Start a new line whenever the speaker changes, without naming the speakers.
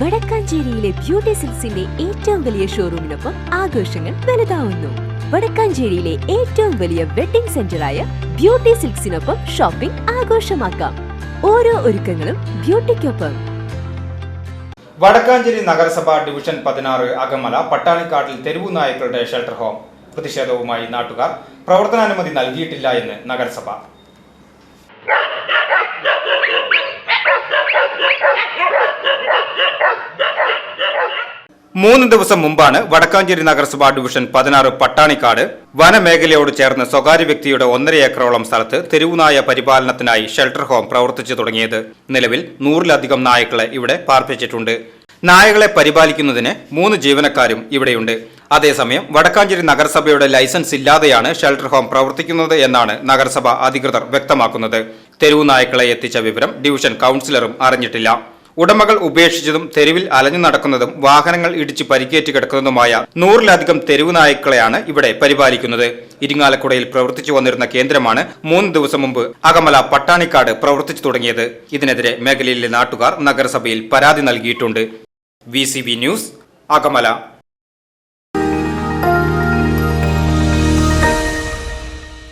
വടക്കാഞ്ചേരിയിലെ beauty സിൽസിന്റെ ഏറ്റവും വലിയ ഷോറൂമിനൊപ്പം ആഘോഷങ്ങൾ വലുതാവുന്നു. വടക്കാഞ്ചേരിയിലെ ഏറ്റവും വലിയ വെഡിംഗ് സെന്ററായ ബ്യൂട്ടി സിൽക്സിനൊപ്പം ഷോപ്പിംഗ് ആഘോഷമാക്കാം. ഓരോ ഒരുക്കങ്ങളും ബ്യൂട്ടിക്കൊപ്പം.
വടക്കാഞ്ചേരി നഗരസഭ ഡിവിഷൻ പതിനാറ് അകമല പട്ടാണിക്കാട്ടിൽ തെരുവു നായ്ക്കളുടെ ഷെൽട്ടർ ഹോം. പ്രതിഷേധവുമായി നാട്ടുകാർ പ്രവർത്തനാനുമതി നൽകിയിട്ടില്ല എന്ന് നഗരസഭ. മൂന്ന് ദിവസം മുമ്പാണ് വടക്കാഞ്ചേരി നഗരസഭാ ഡിവിഷൻ പതിനാറ് പട്ടാണിക്കാട് വനമേഖലയോട് ചേർന്ന് സ്വകാര്യ വ്യക്തിയുടെ ഒന്നര ഏക്കറോളം സ്ഥലത്ത് തെരുവുനായ പരിപാലനത്തിനായി ഷെൽട്ടർ ഹോം പ്രവർത്തിച്ചു തുടങ്ങിയത്. നിലവിൽ നൂറിലധികം നായ്ക്കളെ ഇവിടെ പാർപ്പിച്ചിട്ടുണ്ട്. നായകളെ പരിപാലിക്കുന്നതിന് മൂന്ന് ജീവനക്കാരും ഇവിടെയുണ്ട്. അതേസമയം വടക്കാഞ്ചേരി നഗരസഭയുടെ ലൈസൻസ് ഇല്ലാതെയാണ് ഷെൽട്ടർ ഹോം പ്രവർത്തിക്കുന്നത് എന്നാണ് നഗരസഭ അധികൃതർ വ്യക്തമാക്കുന്നത്. തെരുവു നായ്ക്കളെ എത്തിച്ച വിവരം ഡിവിഷൻ കൌൺസിലറും അറിഞ്ഞിട്ടില്ല. ഉടമകൾ ഉപേക്ഷിച്ചതും തെരുവിൽ അലഞ്ഞു നടക്കുന്നതും വാഹനങ്ങൾ ഇടിച്ച് പരിക്കേറ്റ് കിടക്കുന്നതുമായ നൂറിലധികം തെരുവു നായ്ക്കളെയാണ് ഇവിടെ പരിപാലിക്കുന്നത്. ഇരിങ്ങാലക്കുടയിൽ പ്രവർത്തിച്ചു വന്നിരുന്ന കേന്ദ്രമാണ് മൂന്ന് ദിവസം മുമ്പ് അകമല പട്ടാണിക്കാട് പ്രവർത്തിച്ചു തുടങ്ങിയത്. ഇതിനെതിരെ മേഖലയിലെ നാട്ടുകാർ നഗരസഭയിൽ പരാതി നൽകിയിട്ടുണ്ട്. V news Akamala.